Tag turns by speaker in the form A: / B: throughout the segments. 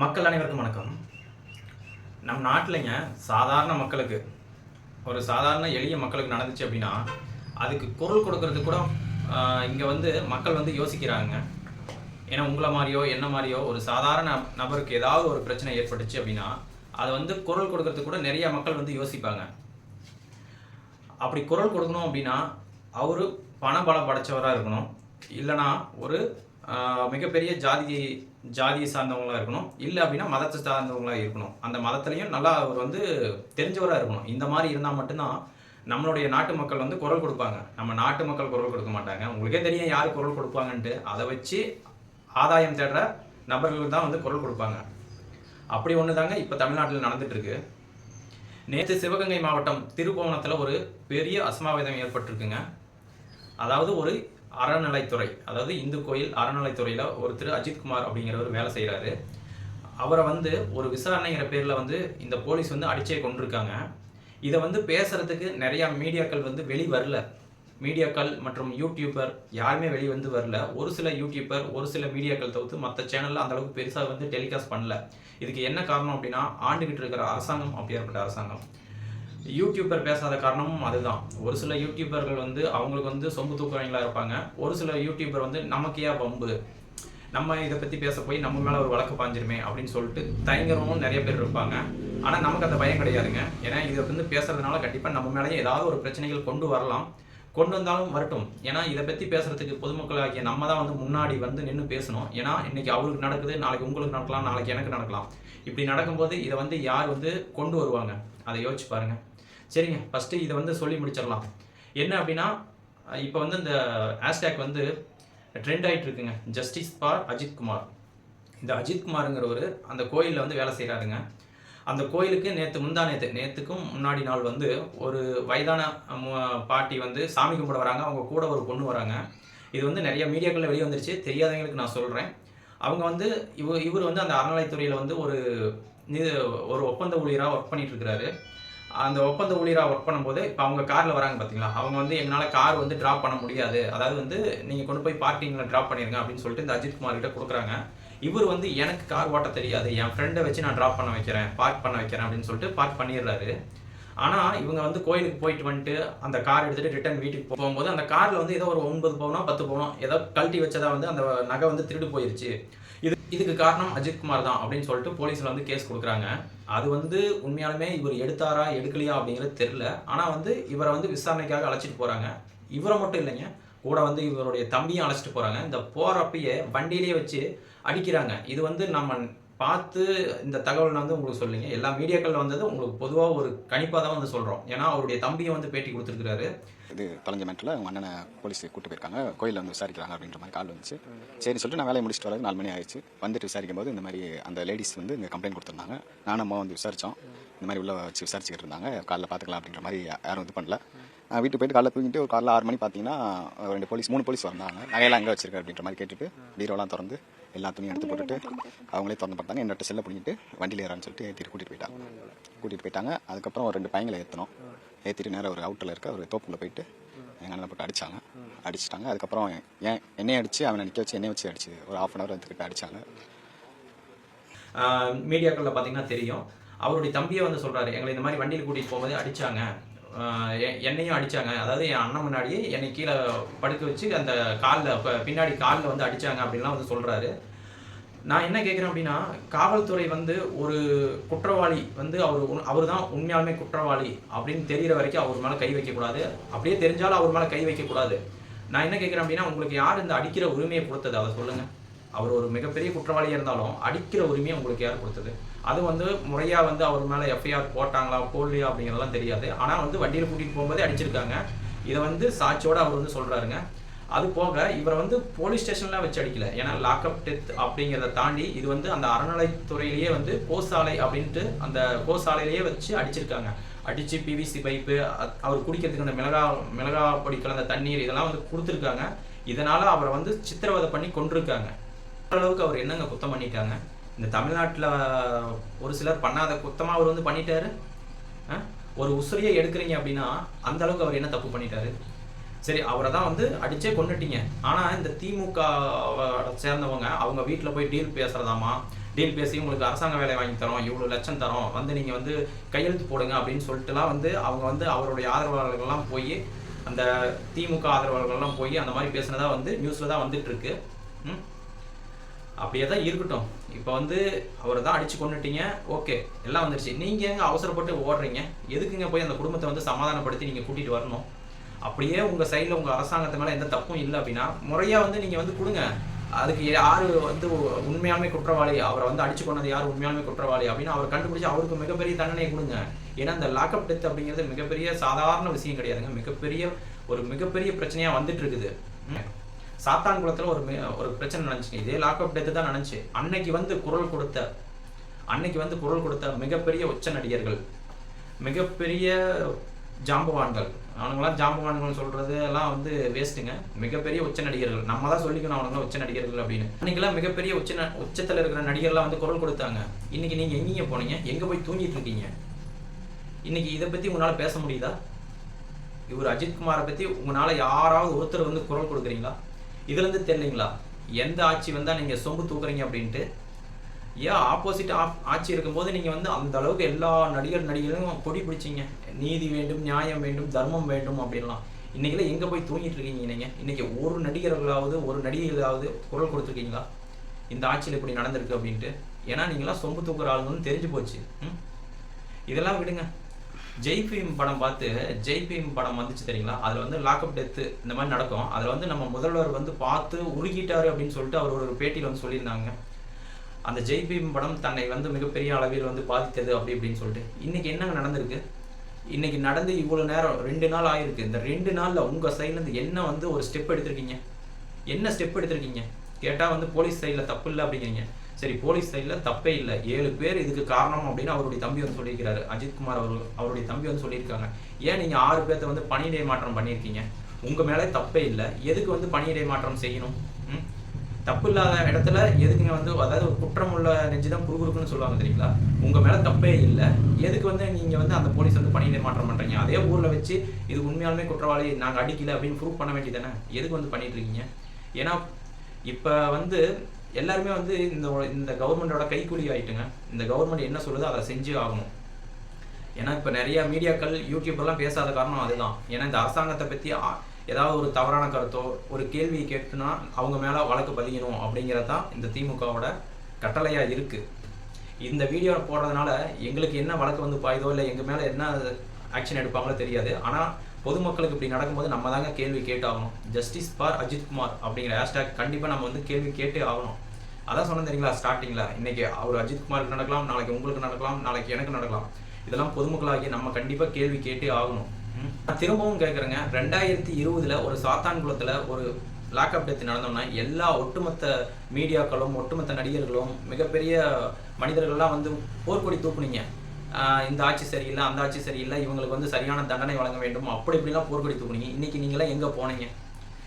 A: மக்கள் அனைவருக்கும் வணக்கம். நம் நாட்டிலைங்க சாதாரண மக்களுக்கு ஒரு சாதாரண எளிய மக்களுக்கு நடந்துச்சு அப்படின்னா அதுக்கு குரல் கொடுக்கறது கூட இங்கே வந்து மக்கள் வந்து யோசிக்கிறாங்க. ஏன்னா உங்களை மாதிரியோ என்ன மாதிரியோ ஒரு சாதாரண நபருக்கு ஏதாவது ஒரு பிரச்சனை ஏற்பட்டுச்சு அப்படின்னா அதை வந்து குரல் கொடுக்கறதுக்கு கூட நிறைய மக்கள் வந்து யோசிப்பாங்க. அப்படி குரல் கொடுக்கணும் அப்படின்னா அவரு பணபலம் படைச்சவராக இருக்கணும். இல்லைனா ஒரு மிகப்பெரிய ஜாதி ஜாதியை சார்ந்தவங்களாக இருக்கணும். இல்லை அப்படின்னா மதத்தை சார்ந்தவங்களாக இருக்கணும். அந்த மதத்துலையும் நல்லா அவர் வந்து தெரிஞ்சவராக இருக்கணும். இந்த மாதிரி இருந்தால் மட்டும்தான் நம்மளுடைய நாட்டு மக்கள் வந்து குரல் கொடுப்பாங்க. நம்ம நாட்டு மக்கள் குரல் கொடுக்க மாட்டாங்க. உங்களுக்கே தெரியும் யார் குரல் கொடுப்பாங்கன்ட்டு. அதை வச்சு ஆதாயம் தேடுற நபர்கள் தான் வந்து குரல் கொடுப்பாங்க. அப்படி ஒன்று தாங்க இப்போ தமிழ்நாட்டில் நடந்துட்டுருக்கு. நேற்று சிவகங்கை மாவட்டம் திருபுவனத்தில் ஒரு பெரிய அசம்பாவிதம் ஏற்பட்டிருக்குங்க. அதாவது ஒரு அறநிலைத்துறை அதாவது இந்து கோயில் அறநிலைத்துறையில் ஒருத்தர் அஜித்குமார் அப்படிங்கிறவர் வேலை செய்கிறாரு அவரை வந்து ஒரு விசாரணைங்கிற பேரில் வந்து இந்த போலீஸ் வந்து அடிச்சே கொண்டிருக்காங்க. இதை வந்து பேசுகிறதுக்கு நிறையா மீடியாக்கள் வந்து வெளி வரல. மீடியாக்கள் மற்றும் யூடியூபர் யாருமே வெளி வந்து வரல. ஒரு சில யூடியூபர் ஒரு சில மீடியாக்கள் தவிர்த்து மற்ற சேனலில் அந்தளவுக்கு பெருசாக வந்து டெலிகாஸ்ட் பண்ணல. இதுக்கு என்ன காரணம் அப்படின்னா ஆண்டுகிட்டு இருக்கிற அரசாங்கம் அப்படியாப்பட்ட அரசாங்கம். யூடியூபர் பேசாத காரணமும் அதுதான். ஒரு சில யூடியூபர்கள் வந்து அவங்களுக்கு வந்து சொம்பு தூக்குறவங்களா இருப்பாங்க. ஒரு சில யூடியூபர் வந்து நமக்கு ஏன் நம்ம இதை பற்றி பேச போய் நம்ம மேலே ஒரு வழக்கு பாஞ்சிருமே அப்படின்னு சொல்லிட்டு தயங்குறவங்களும் நிறைய பேர் இருப்பாங்க. ஆனால் நமக்கு அந்த பயம் கிடையாதுங்க. ஏன்னா இதை வந்து பேசுறதுனால கண்டிப்பாக நம்ம மேலேயே ஏதாவது ஒரு பிரச்சனைகள் கொண்டு வரலாம். கொண்டு வந்தாலும் வரட்டும். ஏன்னா இதை பற்றி பேசுறதுக்கு பொதுமக்களாகிய நம்ம தான் வந்து முன்னாடி வந்து நின்று பேசணும். ஏன்னா இன்னைக்கு அவருக்கு நடக்குது நாளைக்கு உங்களுக்கு நடக்கலாம் நாளைக்கு எனக்கு நடக்கலாம். இப்படி நடக்கும்போது இதை வந்து யார் வந்து கொண்டு வருவாங்க? அதை யோசிச்சு பாருங்கள் சரிங்க ஃபஸ்ட்டு இதை வந்து சொல்லி முடிச்சிடலாம். என்ன அப்படின்னா இப்போ வந்து இந்த ஹேஷ்டேக் வந்து ட்ரெண்ட் ஆகிட்டு இருக்குங்க. ஜஸ்டிஸ் ஃபார் அஜித் குமார் இந்த அஜித் குமாருங்கிறவர் அந்த கோயிலில் வந்து வேலை செய்கிறாருங்க அந்த கோயிலுக்கு நேற்று முந்தா நேற்று நேற்றுக்கும் முன்னாடி நாள் வந்து ஒரு வயதான பாட்டி வந்து சாமி கும்பிட வராங்க. அவங்க கூட ஒரு பொண்ணு வராங்க. இது வந்து நிறைய மீடியாக்களில் வெளியே வந்துருச்சு. தெரியாதவங்களுக்கு நான் சொல்கிறேன் அவங்க வந்து இவர் இவர் வந்து அந்த அறநிலைத்துறையில் வந்து ஒரு இது ஒரு ஒப்பந்த ஊழியராக ஒர்க் பண்ணிட்டு இருக்கிறாரு. அந்த ஒப்பந்த ஊழியராக ஒர்க் பண்ணும்போது இப்போ அவங்க காரில் வராங்க பார்த்தீங்களா அவங்க வந்து எங்களால் கார் வந்து ட்ராப் பண்ண முடியாது. அதாவது வந்து நீங்கள் கொண்டு போய் பார்க்கிங்கில் ட்ராப் பண்ணிடுங்க அப்படின்னு சொல்லிட்டு இந்த அஜித் குமார் கிட்ட கொடுக்குறாங்க. இவர் வந்து எனக்கு கார் ஓட்ட தெரியாது. என் ஃப்ரெண்டை வச்சு நான் ட்ராப் பண்ண வைக்கிறேன் பார்க் பண்ண வைக்கிறேன் அப்படின்னு சொல்லிட்டு பார்க் பண்ணிடுறாரு. ஆனால் இவங்க வந்து கோயிலுக்கு போயிட்டு வந்துட்டு அந்த கார் எடுத்துட்டு ரிட்டர்ன் வீட்டுக்கு போகும்போது அந்த காரில் வந்து ஏதோ ஒரு ஒன்பது பவுனோ பத்து பவுனோ ஏதோ கழட்டி வச்சதா வந்து அந்த நகை வந்து திருடு போயிருச்சு. இது இதுக்கு காரணம் அஜித் குமார் தான் அப்படின்னு சொல்லிட்டு போலீஸில் வந்து கேஸ் கொடுக்குறாங்க. அது வந்து உண்மையாலுமே இவர் எடுத்தாரா எடுக்கலையா அப்படிங்கிறது தெரில ஆனால் வந்து இவரை வந்து விசாரணைக்காக அழைச்சிட்டு போகிறாங்க இவரை மட்டும் இல்லைங்க கூட வந்து இவருடைய தம்பியும் அழைச்சிட்டு போகிறாங்க இந்த போகிறப்பையே வண்டியிலேயே வச்சு அடிக்கிறாங்க. இது வந்து நம்ம பார்த்து இந்த தகவல் வந்து உங்களுக்கு சொல்லுங்க. எல்லா மீடியாக்கள் வந்தது உங்களுக்கு பொதுவாக ஒரு கணிப்பாக தான் வந்து சொல்கிறோம் ஏன்னா அவருடைய தம்பியை வந்து பேட்டி கொடுத்துருக்காரு
B: இது தொலைஞ்ச மேட்டில் அவங்க அண்ணனை போலீஸ் கூட்டு போயிருக்காங்க. கோயிலில் வந்து விசாரிக்கிறாங்க அப்படின்ற மாதிரி கால் வந்துச்சு. சரி சொல்லிட்டு நான் வேலையை முடிச்சுட்டு வரது நாலு மணி ஆயிடுச்சு. வந்துட்டு விசாரிக்கும் போது இந்த மாதிரி அந்த லேடிஸ் வந்து இங்கே கம்ப்ளைண்ட் கொடுத்துருந்தாங்க. நானும் அம்மா வந்து விசாரித்தோம் இந்த மாதிரி உள்ள வச்சு விசாரிச்சுக்கிட்டு இருந்தாங்க. காலைல பார்த்துக்கலாம் அப்படின்ற மாதிரி யாரும் இது பண்ணல. வீட்டு வீட்டுக்கு போயிட்டு காலைல தூங்கிட்டு ஒரு காலைல ஆறு மணி பார்த்தீங்கன்னா ரெண்டு போலீஸ் மூணு போலீஸ் வந்தாங்க. நகையெல்லாம் எங்கே வச்சிருக்கேன் அப்படின்ற மாதிரி கேட்டுட்டு பீரோலாம் திறந்து எல்லா துணியும் எடுத்து போட்டுட்டு அவங்களே திறந்து பார்த்தாங்க என்னோட செல்லை பிடிங்கிட்டு வண்டியில் ஏறான்னு சொல்லிட்டு ஏற்றிட்டு கூட்டிகிட்டு போயிட்டாங்க. கூட்டிகிட்டு போயிட்டாங்க. அதுக்கப்புறம் ஒரு ரெண்டு பையங்களை ஏற்றணும் ஏற்றிட்டு நேரம் ஒரு அவுட்டில் இருக்க ஒரு தோப்புல போயிட்டு எங்கள் அண்ணனை போட்டு அடிச்சாங்க. அடிச்சிட்டாங்க. அதுக்கப்புறம் ஏன் என்னைய அடிச்சு அவனை நிற்க வச்சு என்னைய வச்சு அடிச்சு ஒரு ஆஃப் அன் ஹவர் வந்துக்கிட்ட அடிச்சாங்க.
A: மீடியாக்களில் பார்த்தீங்கன்னா தெரியும். அவருடைய தம்பியை வந்து சொல்றாரு எங்களை இந்த மாதிரி வண்டியில் கூட்டிகிட்டு போகும்போது எ- என்னையும் அடித்தாங்க அதாவது என் அண்ணன் முன்னாடியே என்னை கீழே படுக்க வச்சு அந்த காலில் பின்னாடி காலில் வந்து அடித்தாங்க அப்படின்லாம் வந்து சொல்கிறாரு நான் என்ன கேட்குறேன் அப்படின்னா காவல்துறை வந்து ஒரு குற்றவாளி வந்து அவர் அவர் தான் உண்மையாலுமே குற்றவாளி அப்படின்னு தெரிகிற வரைக்கும் அவர் மேலே கை வைக்கக்கூடாது. அப்படியே தெரிஞ்சாலும் அவர் மேலே கை வைக்கக்கூடாது. நான் என்ன கேட்குறேன் அப்படின்னா உங்களுக்கு யார் இந்த அடிக்கிற உரிமையை கொடுத்தது? அதை சொல்லுங்கள் அவர் ஒரு மிகப்பெரிய குற்றவாளியாக இருந்தாலும் அடிக்கிற உரிமையை உங்களுக்கு யார் கொடுத்தது? அது வந்து முறையாக வந்து அவர் மேலே எஃப்ஐஆர் போட்டாங்களா போடலையா அப்படிங்கிறதெல்லாம் தெரியாது. ஆனால் வந்து வண்டியில் கூட்டிகிட்டு போகும்போதே அடிச்சிருக்காங்க. இதை வந்து சாட்சியோடு அவர் வந்து சொல்கிறாருங்க அது போக இவரை வந்து போலீஸ் ஸ்டேஷன்ல வச்சு அடிக்கல. ஏன்னா லாக்அப் டெத் அப்படிங்கிறத தாண்டி இது வந்து அந்த அறநிலைத்துறையிலேயே வந்து கோசாலை அப்படின்ட்டு அந்த கோசாலையிலேயே வச்சு அடிச்சிருக்காங்க. அடித்து பிவிசி பைப்பு அவர் குடிக்கிறதுக்கு அந்த மிளகா மிளகா பொடி கலந்த தண்ணீர் இதெல்லாம் வந்து கொடுத்துருக்காங்க. இதனால் அவரை வந்து சித்திரவதை பண்ணி கொண்டிருக்காங்க ஓரளவுக்கு அவர் என்னங்க குத்தம் பண்ணிட்டாங்க? இந்த தமிழ்நாட்டில் ஒரு சிலர் பண்ணாத குத்தமாக அவர் வந்து பண்ணிட்டாரு. ஒரு உசுரியை எடுக்கிறீங்க அப்படின்னா அந்த அளவுக்கு அவர் என்ன தப்பு பண்ணிட்டாரு? சரி அவரை தான் வந்து அடிச்சே கொண்டுட்டீங்க ஆனால் இந்த திமுக சேர்ந்தவங்க அவங்க வீட்டில் போய் டீல் பேசுறதாமா? டீல் பேசி உங்களுக்கு அரசாங்க வேலை வாங்கி தரோம் இவ்வளோ லட்சம் தரோம் வந்து நீங்கள் வந்து கையெழுத்து போடுங்க அப்படின்னு சொல்லிட்டுலாம் வந்து அவங்க வந்து அவருடைய ஆதரவாளர்கள்லாம் போய் அந்த திமுக ஆதரவாளர்கள்லாம் போய் அந்த மாதிரி பேசுனதா வந்து நியூஸில் தான் வந்துட்டு இருக்கு. ம்? அப்படியே தான் இருக்கட்டும். இப்போ வந்து அவரை தான் அடிச்சு கொண்டுட்டீங்க ஓகே எல்லாம் வந்துருச்சு. நீங்கள் எங்கே அவசரப்பட்டு ஓடுறீங்க? எதுக்குங்க போய் அந்த குடும்பத்தை வந்து சமாதானப்படுத்தி நீங்கள் கூட்டிகிட்டு வரணும்? அப்படியே உங்கள் சைடில் உங்கள் அரசாங்கத்து மேலே எந்த தப்பும் இல்லை அப்படின்னா முறையாக வந்து நீங்கள் வந்து கொடுங்க. அதுக்கு யார் வந்து உண்மையாலுமே குற்றவாளி? அவரை வந்து அடிச்சு கொண்டது யார் உண்மையாலுமே குற்றவாளி? அப்படின்னு அவர் கண்டுபிடிச்சு அவருக்கு மிகப்பெரிய தண்டனை கொடுங்க. ஏன்னா இந்த லாக்அப் டெத் அப்படிங்கிறது மிகப்பெரிய சாதாரண விஷயம் கிடையாதுங்க. மிகப்பெரிய ஒரு மிகப்பெரிய பிரச்சனையாக வந்துட்டு இருக்குது. சாத்தான் சாத்தான்குளத்தில் ஒரு ஒரு பிரச்சனை நடந்துச்சு. இதே லாக்அப் டெத்து தான் நடந்துச்சு. அன்னைக்கு வந்து குரல் கொடுத்த அன்னைக்கு வந்து குரல் கொடுத்த மிகப்பெரிய உச்ச நடிகர்கள் மிகப்பெரிய ஜாம்பவான்கள். அவனுங்களாம் ஜாம்பவான்கள் சொல்கிறது எல்லாம் வந்து வேஸ்ட்டுங்க மிகப்பெரிய உச்ச நடிகர்கள். நம்ம தான் சொல்லிக்கணும் அவனுங்களாம் உச்ச நடிகர்கள் அப்படின்னு. அன்னைக்கெல்லாம் மிகப்பெரிய உச்ச ந- இருக்கிற நடிகர்லாம் வந்து குரல் கொடுத்தாங்க. இன்னைக்கு நீங்கள் எங்கேயும் போனீங்க? எங்கே போய் தூங்கிட்டு இருக்கீங்க? இன்னைக்கு இதை பற்றி உங்களால் பேச முடியுதா? இவர் அஜித்குமாரை பற்றி உங்களால் யாராவது ஒருத்தர் வந்து குரல் கொடுக்குறீங்களா? இதுலேருந்து தெரியலீங்களா எந்த ஆட்சி வந்தால் நீங்கள் சொம்பு தூக்குறீங்க அப்படின்ட்டு? ஏன் ஆப்போசிட் ஆட்சி இருக்கும்போது நீங்கள் வந்து அந்த அளவுக்கு எல்லா நடிகர் நடிகர்களும் கொடி பிடிச்சிங்க. நீதி வேண்டும் நியாயம் வேண்டும் தர்மம் வேண்டும் அப்படின்லாம். இன்றைக்கெல்லாம் எங்கே போய் தூங்கிட்டு இருக்கீங்க நீங்கள் இன்றைக்கி ஒரு நடிகர்களாவது ஒரு நடிகைகளாவது குரல் கொடுத்துருக்கீங்களா? இந்த ஆட்சியில் இப்படி நடந்திருக்கு அப்படின்ட்டு. ஏன்னா நீங்களாம் சொம்பு தூக்குற ஆளுங்கன்னு தெரிஞ்சு போச்சு. ம்? இதெல்லாம் விடுங்க. ஜெய் பீம் படம் பார்த்து ஜெய் பீம் படம் வந்துச்சு தெரியுங்களா? அதில் வந்து லாக்அப் டெத்து இந்த மாதிரி நடக்கும். அதில் வந்து நம்ம முதல்வர் வந்து பார்த்து உருகிட்டார் அப்படின்னு சொல்லிட்டு அவர் ஒரு பேட்டியில் வந்து சொல்லியிருந்தாங்க. அந்த ஜெய் பீம் படம் தன்னை வந்து மிகப்பெரிய அளவில் வந்து பாதித்தது அப்படி இப்படின்னு சொல்லிட்டு. இன்னைக்கு என்னங்க நடந்திருக்கு? இன்னைக்கு நடந்து இவ்வளோ நேரம் ரெண்டு நாள் ஆயிருக்கு. இந்த ரெண்டு நாளில் உங்கள் சைட்லேருந்து என்ன வந்து ஒரு ஸ்டெப் எடுத்திருக்கீங்க? என்ன ஸ்டெப் எடுத்திருக்கீங்க? கேட்டால் வந்து போலீஸ் சைடில் தப்பு இல்லை அப்படிங்கிறீங்க. சரி போலீஸ் சைடில் தப்பே இல்லை. ஏழு பேர் இதுக்கு காரணம் அப்படின்னு அவருடைய தம்பி வந்து சொல்லியிருக்கிறாரு. அஜித்குமார் அவர்கள் அவருடைய தம்பி வந்து சொல்லியிருக்காங்க. ஏன் நீங்கள் ஆறு பேர்த்த வந்து பணியிடை மாற்றம் பண்ணியிருக்கீங்க? உங்கள் மேலே தப்பே இல்லை. எதுக்கு வந்து பணியிடை மாற்றம் செய்யணும்? தப்பு இல்லாத இடத்துல எதுக்குங்க வந்து அதாவது ஒரு குற்றம் உள்ள நெஞ்சு தான் குறுகுறுக்குன்னு சொல்லுவாங்க தெரியுங்களா? உங்கள் மேலே தப்பே இல்லை. எதுக்கு வந்து நீங்கள் வந்து அந்த போலீஸ் வந்து பணியிடை மாற்றம் பண்ணுறீங்க அதே ஊரில் வச்சு இது உண்மையாலுமே குற்றவாளி நாங்கள் அடிக்கல அப்படின்னு ப்ரூவ் பண்ண வேண்டியதானே எதுக்கு வந்து பண்ணிட்டு இருக்கீங்க? ஏன்னா இப்போ வந்து எல்லாருமே வந்து இந்த இந்த கவர்மெண்டோட கைக்கூலி ஆகிட்டுங்க இந்த கவர்மெண்ட் என்ன சொல்லுதோ அதை செஞ்சு ஆகணும். ஏன்னா இப்போ நிறைய மீடியாக்கள் யூடியூப்லாம் பேசாத காரணம் அதுதான். ஏன்னா இந்த அரசாங்கத்தை பற்றி ஏதாவது ஒரு தவறான கருத்தோ ஒரு கேள்வி கேட்டுனா அவங்க மேலே வழக்கு பதியணும் அப்படிங்கிறது தான் இந்த திமுகவோட கட்டளையாக இருக்குது இந்த வீடியோ போடுறதுனால எங்களுக்கு என்ன வழக்கு வந்து பாயுதோ இல்லை எங்கள் மேலே என்ன ஆக்ஷன் எடுப்பாங்களோ தெரியாது. ஆனால் பொதுமக்களுக்கு இப்படி நடக்கும்போது நம்ம தாங்க கேள்வி கேட்டு ஆகணும் ஜஸ்டிஸ் ஃபார் அஜித்குமார் அப்படிங்கிற ஹேஷ்டேக் கண்டிப்பாக நம்ம வந்து கேள்வி கேட்டே ஆகணும். அதான் சொன்னேன் தெரியுங்களா ஸ்டார்டிங்கில் இன்னைக்கு அவர் அஜித்குமாருக்கு நடக்கலாம் நாளைக்கு உங்களுக்கு நடக்கலாம் நாளைக்கு எனக்கு நடக்கலாம். இதெல்லாம் பொதுமக்களாகி நம்ம கண்டிப்பாக கேள்வி கேட்டே ஆகணும். நான் திரும்பவும் கேட்குறேங்க ரெண்டாயிரத்தி இருபதுல ஒரு சாத்தான்குளத்தில் ஒரு லாக்அப் டெத் நடந்தோம்னா எல்லா ஒட்டுமொத்த மீடியாக்களும் ஒட்டுமொத்த நடிகர்களும் மிகப்பெரிய மனிதர்கள்லாம் வந்து போர்க்கொடி தூக்குனீங்க. இந்த ஆட்சி சரியில்லை அந்த ஆட்சி சரியில்லை இவங்களுக்கு வந்து சரியான தண்டனை வழங்க வேண்டும். அப்படி இப்படிலாம் போர்க்கொடி தூக்குனீங்க. இன்னைக்கு நீங்களாம் எங்கே போனீங்க?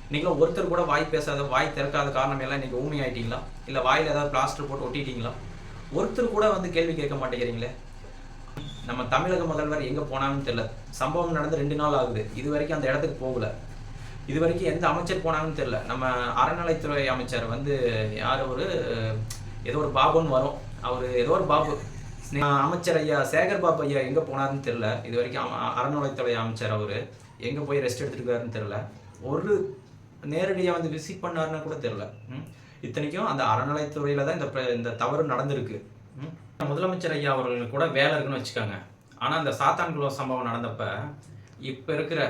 A: இன்றைக்கெலாம் ஒருத்தர் கூட வாய் பேசாத வாய் திறக்காத காரணம் எல்லாம் இன்றைக்கி ஊமி ஆகிட்டீங்களா இல்லை வாயில் ஏதாவது பிளாஸ்டர் போட்டு ஒட்டிட்டீங்களா? ஒருத்தர் கூட வந்து கேள்வி கேட்க மாட்டேங்கிறீங்களே? நம்ம தமிழக முதல்வர் எங்கே போனாங்கன்னு தெரியல. சம்பவம் நடந்து ரெண்டு நாள் ஆகுது. இது வரைக்கும் அந்த இடத்துக்கு போகல. இது வரைக்கும் எந்த அமைச்சர் போனாங்கன்னு தெரியல. நம்ம அறநிலைத்துறை அமைச்சர் வந்து யார் ஒரு ஏதோ ஒரு பாபுன்னு வரும். அவர் ஏதோ ஒரு பாபு. அமைச்சர் ஐயா சேகர் பாபு ஐயா எங்க போனாருன்னு தெரியல. இது வரைக்கும் அறநிலையத்துறை அறநிலைத்துறை அமைச்சர் அவர் எங்க போய் ரெஸ்ட் எடுத்துருக்காருன்னு தெரியல. ஒரு நேரடியா வந்து விசிட் பண்ணாருன்னு கூட தெரியல. இத்தனைக்கும் அந்த அறநிலைத்துறையில தான் இந்த இந்த தவறு நடந்திருக்கு. முதலமைச்சர் ஐயா அவர்களுக்கு கூட வேலை இருக்குன்னு வச்சுக்கோங்க. ஆனா அந்த சாத்தான்குளம் சம்பவம் நடந்தப்ப இப்ப இருக்கிற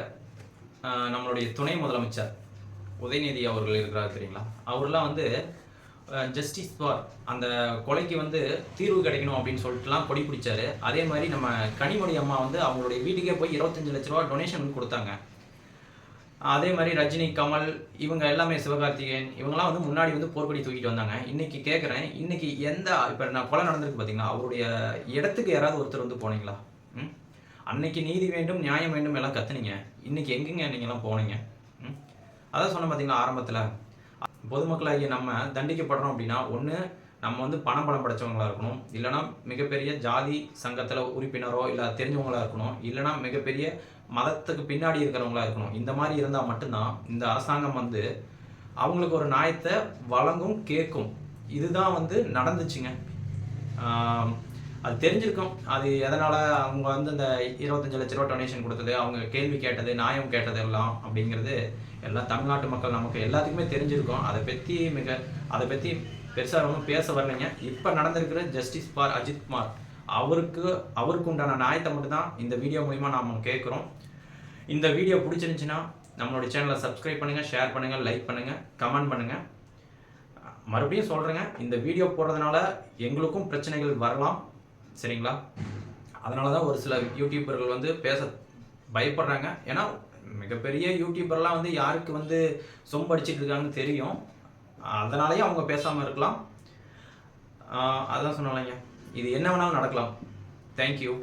A: நம்மளுடைய துணை முதலமைச்சர் உதயநிதி அவர்கள் இருக்கிறார் தெரியுங்களா? அவர்லாம் வந்து ஜஸ்டிஸ் ஃபார் அந்த கொலைக்கு வந்து தீர்வு கிடைக்கணும் அப்படின்னு சொல்லிட்டுலாம் கொடி பிடிச்சாரு. அதே மாதிரி நம்ம கனிமொழி அம்மா வந்து அவங்களுடைய வீட்டுக்கே போய் இருபத்தஞ்சு லட்ச ரூபா டொனேஷன் கொடுத்தாங்க. அதே மாதிரி ரஜினி கமல் இவங்க எல்லாமே சிவகார்த்திகேயன் இவங்கெல்லாம் வந்து முன்னாடி வந்து போர்க்கொடி தூக்கிட்டு வந்தாங்க. இன்னைக்கு கேட்குறேன் இன்னைக்கு எந்த இப்போ நான் கொலை நடந்திருக்கு பார்த்தீங்களா அவருடைய இடத்துக்கு யாராவது ஒருத்தர் வந்து போனீங்களா? ம்? அன்னைக்கு நீதி வேண்டும் நியாயம் வேண்டும் எல்லாம் கத்துனீங்க. இன்னைக்கு எங்கெங்க நீங்கள்லாம் போனீங்க? ம்? அதான் சொன்ன பார்த்தீங்களா ஆரம்பத்தில்? பொதுமக்களாகிய நம்ம தண்டிக்கப்படுறோம் அப்படின்னா ஒன்று நம்ம வந்து பணம் பலம் படைச்சவங்களா இருக்கணும். இல்லைன்னா மிகப்பெரிய ஜாதி சங்கத்தில் உறுப்பினரோ இல்லை தெரிஞ்சவங்களா இருக்கணும். இல்லைன்னா மிகப்பெரிய மதத்துக்கு பின்னாடி இருக்கிறவங்களா இருக்கணும். இந்த மாதிரி இருந்தால் மட்டும்தான் இந்த அரசாங்கம் வந்து அவங்களுக்கு ஒரு நியாயத்தை வழங்கும் கேட்கும். இதுதான் வந்து நடந்துச்சுங்க. அது தெரிஞ்சிருக்கும். அது எதனால் அவங்க வந்து இந்த இருபத்தஞ்சு லட்ச ரூபா டொனேஷன் கொடுத்தது அவங்க கேள்வி கேட்டது நியாயம் கேட்டது எல்லாம் அப்படிங்கிறது எல்லாம் தமிழ்நாட்டு மக்கள் நமக்கு எல்லாத்துக்குமே தெரிஞ்சிருக்கும். அதை பற்றி மிக அதை பற்றி பெருசாக ஒன்றும் பேச வரலைங்க. இப்போ நடந்திருக்கிற ஜஸ்டிஸ் பார் அஜித்குமார் அவருக்கு அவருக்கு உண்டான நியாயத்தை மட்டும்தான் இந்த வீடியோ மூலிமா நாம் கேட்குறோம் இந்த வீடியோ பிடிச்சிருந்துச்சின்னா நம்மளோட சேனலை சப்ஸ்கிரைப் பண்ணுங்கள் ஷேர் பண்ணுங்கள் லைக் பண்ணுங்கள் கமெண்ட் பண்ணுங்கள் மறுபடியும் சொல்கிறேங்க இந்த வீடியோ போடுறதுனால எங்களுக்கும் பிரச்சனைகள் வரலாம். சரிங்களா? அதனால தான் ஒரு சில யூடியூபர்கள் வந்து பேச பயப்படுறாங்க. ஏன்னா மிகப்பெரிய யூடியூபர்லாம் வந்து யாருக்கு வந்து சொம்படிச்சிட்டு இருக்காங்கன்னு தெரியும். அதனாலேயே அவங்க பேசாமல் இருக்கலாம். அதான் சொன்னாலங்க இது என்ன வேணாலும் நடக்கலாம். தேங்க்யூ